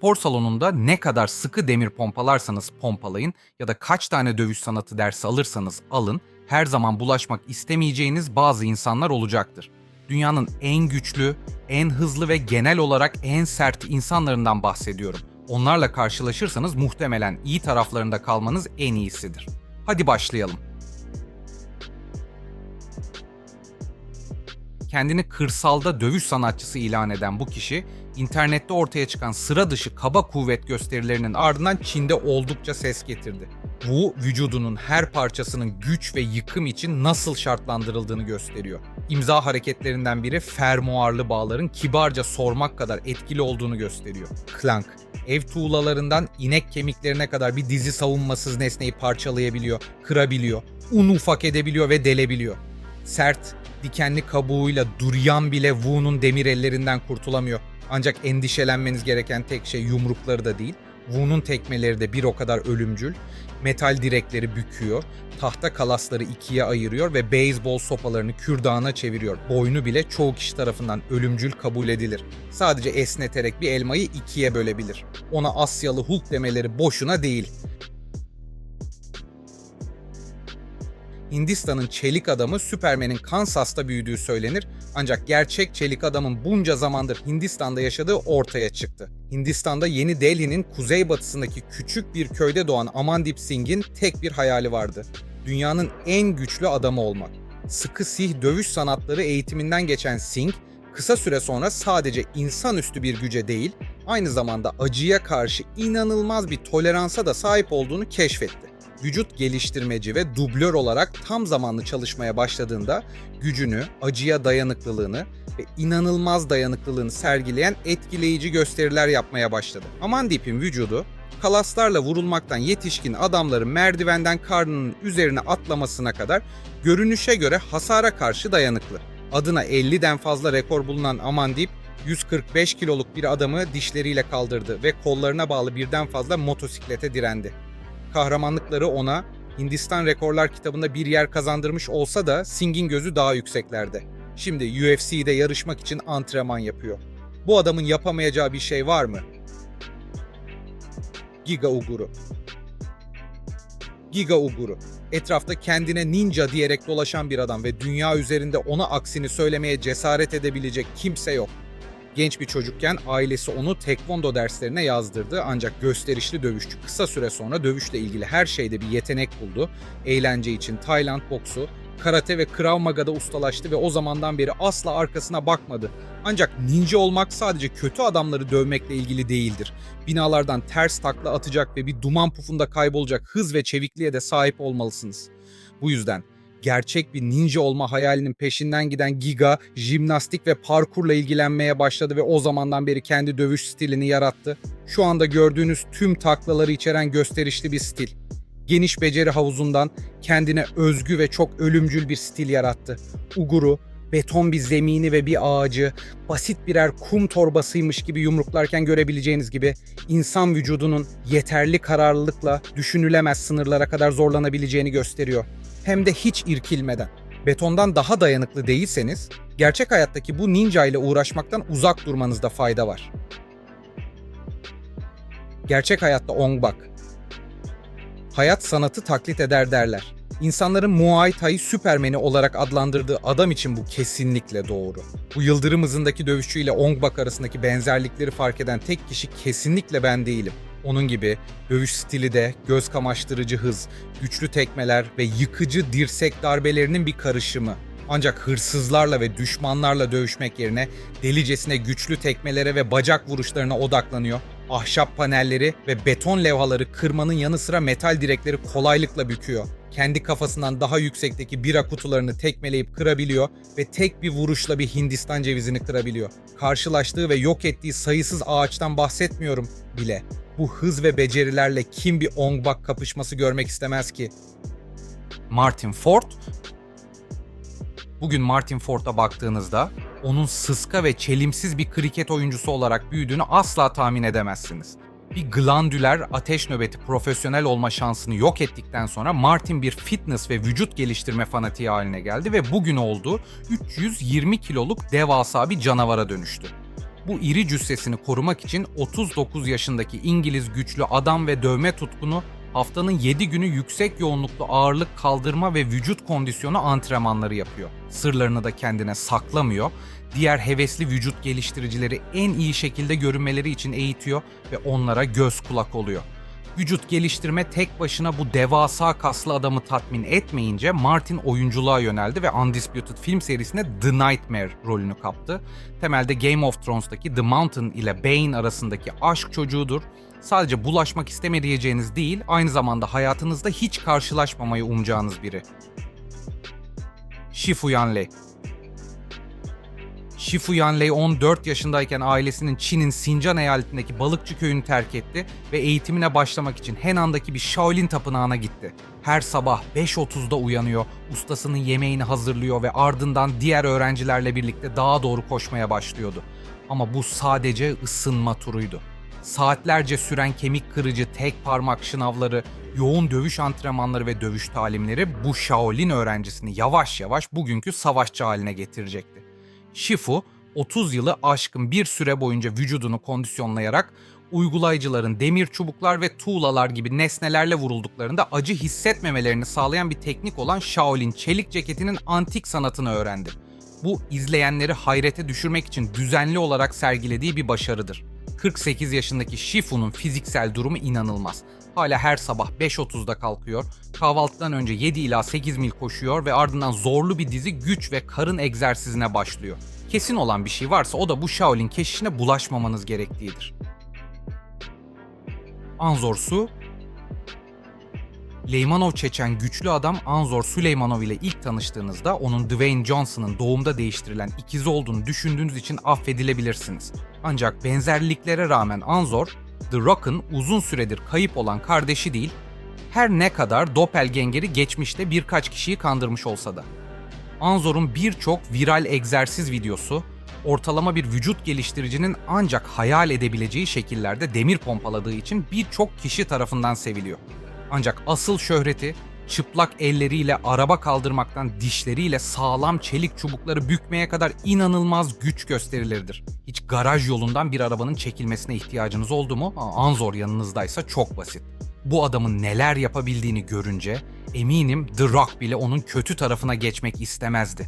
spor salonunda ne kadar sıkı demir pompalarsanız pompalayın ya da kaç tane dövüş sanatı dersi alırsanız alın, her zaman bulaşmak istemeyeceğiniz bazı insanlar olacaktır. Dünyanın en güçlü, en hızlı ve genel olarak en sert insanlarından bahsediyorum. Onlarla karşılaşırsanız muhtemelen iyi taraflarında kalmanız en iyisidir. Hadi başlayalım. kendini kırsalda dövüş sanatçısı ilan eden bu kişi, internette ortaya çıkan sıra dışı kaba kuvvet gösterilerinin ardından Çin'de oldukça ses getirdi. Bu, vücudunun her parçasının güç ve yıkım için nasıl şartlandırıldığını gösteriyor. İmza hareketlerinden biri fermuarlı bağların kibarca sormak kadar etkili olduğunu gösteriyor. Clank, ev tuğlalarından inek kemiklerine kadar bir dizi savunmasız nesneyi parçalayabiliyor, kırabiliyor, un ufak edebiliyor ve delebiliyor. Sert, dikenli kabuğuyla Duryan bile Wu'nun demir ellerinden kurtulamıyor. Ancak endişelenmeniz gereken tek şey yumrukları da değil. Wu'nun tekmeleri de bir o kadar ölümcül. Metal direkleri büküyor, tahta kalasları ikiye ayırıyor ve beyzbol sopalarını kürdağına çeviriyor. Boynu bile çoğu kişi tarafından ölümcül kabul edilir. Sadece esneterek bir elmayı ikiye bölebilir. Ona Asyalı Hulk demeleri boşuna değil. Hindistan'ın çelik adamı Superman'in Kansas'ta büyüdüğü söylenir ancak gerçek çelik adamın bunca zamandır Hindistan'da yaşadığı ortaya çıktı. Hindistan'da Yeni Delhi'nin kuzeybatısındaki küçük bir köyde doğan Amandip Singh'in tek bir hayali vardı. Dünyanın en güçlü adamı olmak. Sıkı sih dövüş sanatları eğitiminden geçen Singh, kısa süre sonra sadece insanüstü bir güce değil, aynı zamanda acıya karşı inanılmaz bir toleransa da sahip olduğunu keşfetti vücut geliştirmeci ve dublör olarak tam zamanlı çalışmaya başladığında gücünü, acıya dayanıklılığını ve inanılmaz dayanıklılığını sergileyen etkileyici gösteriler yapmaya başladı. Amandip'in vücudu kalaslarla vurulmaktan yetişkin adamların merdivenden karnının üzerine atlamasına kadar görünüşe göre hasara karşı dayanıklı. Adına 50'den fazla rekor bulunan Amandip 145 kiloluk bir adamı dişleriyle kaldırdı ve kollarına bağlı birden fazla motosiklete direndi kahramanlıkları ona Hindistan Rekorlar kitabında bir yer kazandırmış olsa da Singh'in gözü daha yükseklerde. Şimdi UFC'de yarışmak için antrenman yapıyor. Bu adamın yapamayacağı bir şey var mı? Giga Uguru. Giga Uguru. Etrafta kendine ninja diyerek dolaşan bir adam ve dünya üzerinde ona aksini söylemeye cesaret edebilecek kimse yok. Genç bir çocukken ailesi onu tekvondo derslerine yazdırdı ancak gösterişli dövüşçü kısa süre sonra dövüşle ilgili her şeyde bir yetenek buldu. Eğlence için Tayland boksu, karate ve Krav Maga'da ustalaştı ve o zamandan beri asla arkasına bakmadı. Ancak ninja olmak sadece kötü adamları dövmekle ilgili değildir. Binalardan ters takla atacak ve bir duman pufunda kaybolacak hız ve çevikliğe de sahip olmalısınız. Bu yüzden gerçek bir ninja olma hayalinin peşinden giden Giga, jimnastik ve parkurla ilgilenmeye başladı ve o zamandan beri kendi dövüş stilini yarattı. Şu anda gördüğünüz tüm taklaları içeren gösterişli bir stil. Geniş beceri havuzundan kendine özgü ve çok ölümcül bir stil yarattı. Uguru, beton bir zemini ve bir ağacı basit birer kum torbasıymış gibi yumruklarken görebileceğiniz gibi insan vücudunun yeterli kararlılıkla düşünülemez sınırlara kadar zorlanabileceğini gösteriyor hem de hiç irkilmeden. Betondan daha dayanıklı değilseniz, gerçek hayattaki bu ninja ile uğraşmaktan uzak durmanızda fayda var. Gerçek hayatta Ong Bak. Hayat sanatı taklit eder derler. İnsanların Muay Thai Süpermeni olarak adlandırdığı adam için bu kesinlikle doğru. Bu yıldırım hızındaki dövüşçüyle Ong Bak arasındaki benzerlikleri fark eden tek kişi kesinlikle ben değilim. Onun gibi dövüş stili de göz kamaştırıcı hız, güçlü tekmeler ve yıkıcı dirsek darbelerinin bir karışımı. Ancak hırsızlarla ve düşmanlarla dövüşmek yerine delicesine güçlü tekmelere ve bacak vuruşlarına odaklanıyor. Ahşap panelleri ve beton levhaları kırmanın yanı sıra metal direkleri kolaylıkla büküyor. Kendi kafasından daha yüksekteki bira kutularını tekmeleyip kırabiliyor ve tek bir vuruşla bir Hindistan cevizini kırabiliyor. Karşılaştığı ve yok ettiği sayısız ağaçtan bahsetmiyorum bile bu hız ve becerilerle kim bir Ong Bak kapışması görmek istemez ki? Martin Ford Bugün Martin Ford'a baktığınızda onun sıska ve çelimsiz bir kriket oyuncusu olarak büyüdüğünü asla tahmin edemezsiniz. Bir glandüler ateş nöbeti profesyonel olma şansını yok ettikten sonra Martin bir fitness ve vücut geliştirme fanatiği haline geldi ve bugün olduğu 320 kiloluk devasa bir canavara dönüştü. Bu iri cüssesini korumak için 39 yaşındaki İngiliz güçlü adam ve dövme tutkunu haftanın 7 günü yüksek yoğunluklu ağırlık kaldırma ve vücut kondisyonu antrenmanları yapıyor. Sırlarını da kendine saklamıyor. Diğer hevesli vücut geliştiricileri en iyi şekilde görünmeleri için eğitiyor ve onlara göz kulak oluyor. Vücut geliştirme tek başına bu devasa kaslı adamı tatmin etmeyince Martin oyunculuğa yöneldi ve Undisputed film serisinde The Nightmare rolünü kaptı. Temelde Game of Thrones'taki The Mountain ile Bane arasındaki aşk çocuğudur. Sadece bulaşmak istemeyeceğiniz değil, aynı zamanda hayatınızda hiç karşılaşmamayı umacağınız biri. Shifu Yanlei Shifu Yanlei 14 yaşındayken ailesinin Çin'in Sincan eyaletindeki balıkçı köyünü terk etti ve eğitimine başlamak için Henan'daki bir Shaolin tapınağına gitti. Her sabah 5.30'da uyanıyor, ustasının yemeğini hazırlıyor ve ardından diğer öğrencilerle birlikte dağa doğru koşmaya başlıyordu. Ama bu sadece ısınma turuydu. Saatlerce süren kemik kırıcı tek parmak şınavları, yoğun dövüş antrenmanları ve dövüş talimleri bu Shaolin öğrencisini yavaş yavaş bugünkü savaşçı haline getirecekti. Shifu 30 yılı aşkın bir süre boyunca vücudunu kondisyonlayarak uygulayıcıların demir çubuklar ve tuğlalar gibi nesnelerle vurulduklarında acı hissetmemelerini sağlayan bir teknik olan Shaolin çelik ceketinin antik sanatını öğrendi. Bu izleyenleri hayrete düşürmek için düzenli olarak sergilediği bir başarıdır. 48 yaşındaki Shifu'nun fiziksel durumu inanılmaz. Hala her sabah 5.30'da kalkıyor, kahvaltıdan önce 7 ila 8 mil koşuyor ve ardından zorlu bir dizi güç ve karın egzersizine başlıyor. Kesin olan bir şey varsa o da bu Shaolin keşişine bulaşmamanız gerektiğidir. Anzor Su Leymanov Çeçen güçlü adam Anzor Süleymanov ile ilk tanıştığınızda onun Dwayne Johnson'ın doğumda değiştirilen ikizi olduğunu düşündüğünüz için affedilebilirsiniz. Ancak benzerliklere rağmen Anzor, The Rock'ın uzun süredir kayıp olan kardeşi değil, her ne kadar doppelgangeri geçmişte birkaç kişiyi kandırmış olsa da. Anzor'un birçok viral egzersiz videosu, ortalama bir vücut geliştiricinin ancak hayal edebileceği şekillerde demir pompaladığı için birçok kişi tarafından seviliyor. Ancak asıl şöhreti çıplak elleriyle araba kaldırmaktan dişleriyle sağlam çelik çubukları bükmeye kadar inanılmaz güç gösterileridir. Hiç garaj yolundan bir arabanın çekilmesine ihtiyacınız oldu mu? Anzor yanınızdaysa çok basit. Bu adamın neler yapabildiğini görünce eminim The Rock bile onun kötü tarafına geçmek istemezdi.